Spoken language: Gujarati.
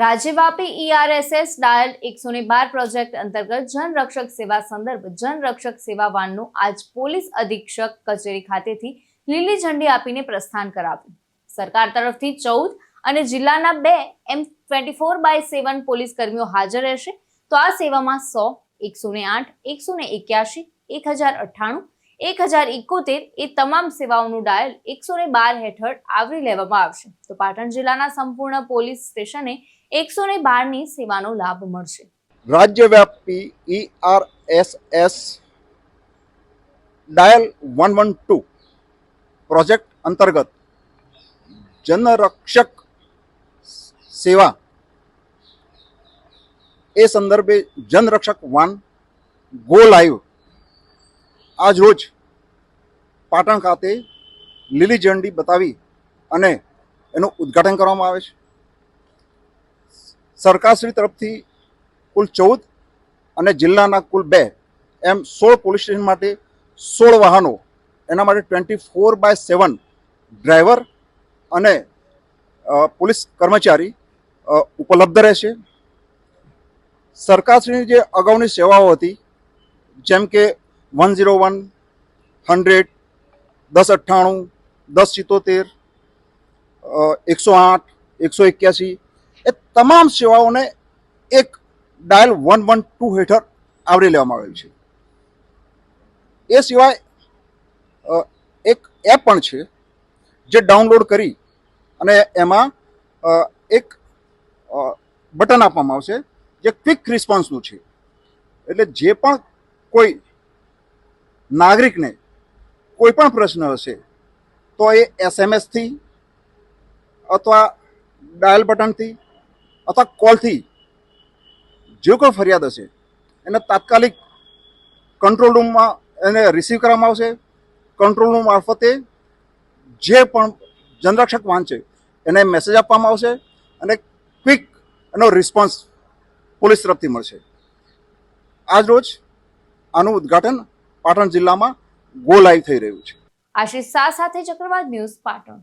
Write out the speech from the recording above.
રાજ્યવ્યાપી ઈઆરએસએસ ડાયલ એકસો ને બાર પ્રોજેક્ટ અંતર્ગત જનરક્ષક સેવા સંદર્ભ જનરક્ષક સેવા વાનનું આજ પોલીસ અધિક્ષક કચેરી ખાતેથી લીલી ઝંડી આપીને પ્રસ્થાન કરાવ્યું. સરકાર તરફથી ચૌદ અને જિલ્લાના બે એમ twenty four by seven police કર્મીઓ હાજર રહેશે. તો આ સેવામાં સો, એકસો ને આઠ, એકસો ને એક્યાસી એક હજાર અઠ્ઠાણું એક હજાર એકોતેર એ તમામ સેવાઓનું ડાયલ એકસો ને બાર હેઠળ આવરી લેવામાં આવશે. તો પાટણ જિલ્લાના સંપૂર્ણ પોલીસ સ્ટેશને એકસો ને બારની સેવાનો લાભ મળશે. રાજ્યવ્યાપી S dial one one two project અંતર્ગત જનરક્ષક સેવા એ સંદર્ભે જનરક્ષક વાન ગો લાઈવ. આજ રોજ પાટણ ખાતે લીલી ઝંડી બતાવી અને એનું ઉદ્ઘાટન કરવામાં આવે છે. સરકારશ્રી તરફથી કુલ ચૌદ અને જિલ્લાના કુલ બે એમ સોળ પોલીસ સ્ટેશન માટે સોળ વાહનો, એના માટે twenty four by seven driver અને પોલીસ કર્મચારી ઉપલબ્ધ રહેશે. સરકારશ્રીની જે અગાઉની સેવાઓ હતી, જેમ કે વન ઝીરો વન, હંડ્રેડ દસ અઠ્ઠાણું, દસ સિત્તોતેર એકસો આઠ, એકસો એક્યાસી એ તમામ સેવાઓને એક ડાયલ વન વન ટુ હેઠળ આવરી લેવામાં આવેલ છે. એ સિવાય એક એપ પણ છે જે ડાઉનલોડ કરી અને એમાં એક બટન આપવામાં આવશે જે ક્વિક રિસ્પોન્સનું છે. એટલે જે પણ કોઈ નાગરિકને કોઈ પણ પ્રશ્ન હશે, તો એ એસએમએસથી અથવા ડાયલ બટનથી અથવા કોલથી જે કોઈ ફરિયાદ હશે, એને તાત્કાલિક કંટ્રોલ રૂમમાં એને રિસીવ કરવામાં આવશે. કંટ્રોલ રૂમ મારફતે જે પણ જનરક્ષક વાંચે એને મેસેજ આપવામાં આવશે અને ક્વિક એનો રિસ્પોન્સ પોલીસ તરફથી મળશે. આજ રોજ આનું ઉદ્ઘાટન પાટણ જિલ્લામાં ગો લાઈવ થઈ રહ્યું છે. આશિષ શાહ સાથે ચક્રવાત ન્યૂઝ પાટણ.